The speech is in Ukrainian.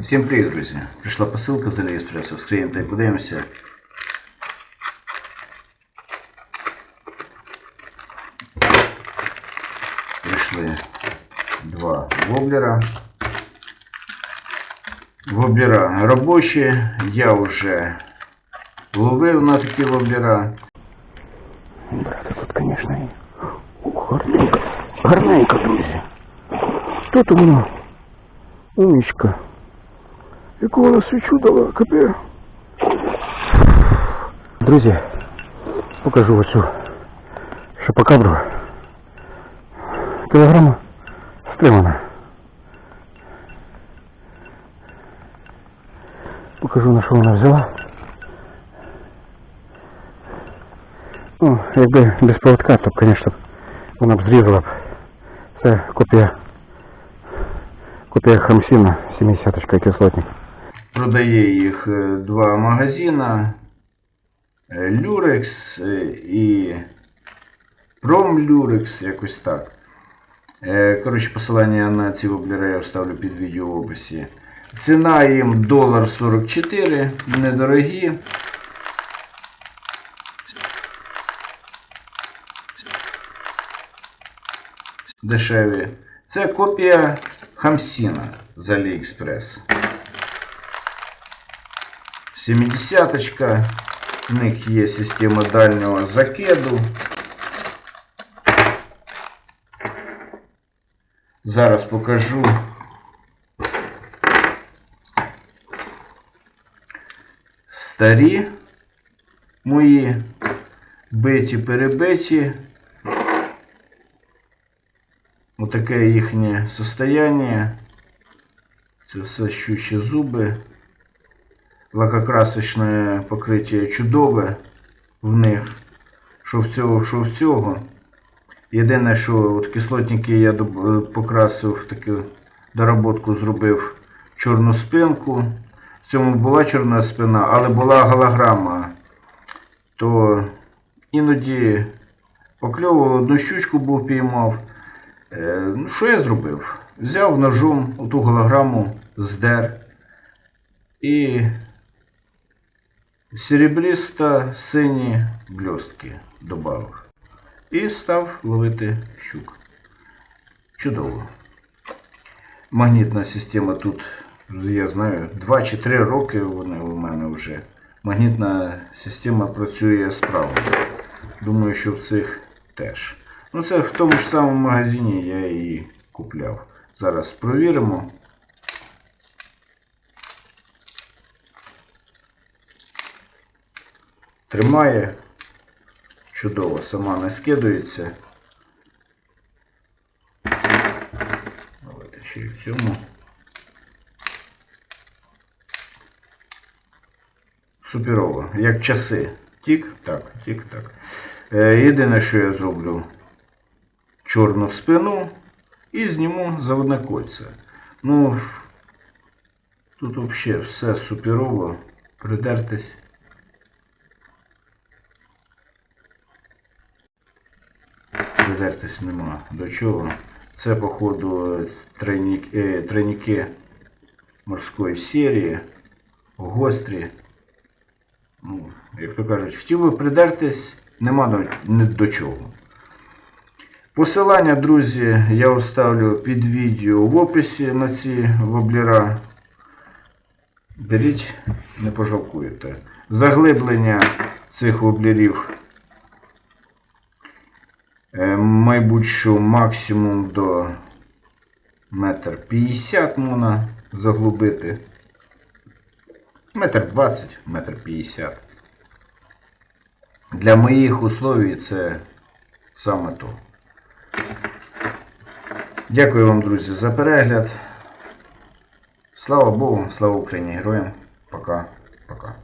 Всім привіт, друзі! Прийшла посилка з Аліекспресу. Вскриємо та й подивимося. Прийшли два воблера. Воблера робочі. Я вже ловив на такі воблера. Брата, тут, конечно, і Ух, гарненько. Гарненько, друзі. Тут воно. Умничка. Яку вона свічу дала, капе. Друзі, покажу оцю шапокабру. Кілограма стримана. Покажу, на що вона взяла. Ну, якби без поводка, то, б, звісно, вона б зрізала б. Це копія. Копія Хамсіна, 70-ка кислотник. Продає їх е, два магазина. е, Люрекс е, і Промлюрекс, якось так. Коротше, посилання на ці воблери я вставлю під відео в описі. Ціна їм долар 44, недорогі. Дешеві. Це копія Хамсіна з AliExpress. 70-ка. В них є система дальнього закиду. Зараз покажу. Старі мої биті перебиті. Отаке їхнє состояние. Це все щучі зуби лакокрасочне покриття чудове в них. Що в цього, що в цього. Єдине, що от кислотники я е, покрасив таку доработку, зробив чорну спинку. В цьому була чорна спина, але була голограма. То іноді покльовував, одну щучку був піймав. Е, ну, що я зробив? Взяв ножом оту голограму, здер і серебристо сині блістки додав. І став ловити щук. Чудово. Магнітна система тут, я знаю, 2 чи 3 роки вони у мене вже. Магнітна система працює справно. Думаю, що в цих теж. Ну це в тому ж самому магазині я її купляв. Зараз провіримо. Тримає. Чудово, сама не скидується. Давайте ще й в цьому. Суперово. Як часи. Тік-так, тік-так. Е, єдине, що я зроблю, чорну спину і зніму заводне кольце. Ну, тут взагалі все суперово. Придертись. Придертись нема до чого. Це, походу, тройник, е, тройники морської серії, гострі. Ну, як то кажуть, хотів би придертись, нема до, ні до чого. Посилання, друзі, я оставлю під відео в описі на ці воблера. Беріть, не пожалкуєте. Заглиблення цих воблерів Е, максимум до метр п'ятдесят можна заглубити. Метр двадцять, метр п'ятдесят. Для моїх условій це саме то. Дякую вам, друзі, за перегляд. Слава Богу, слава Україні, героям. Пока. Пока.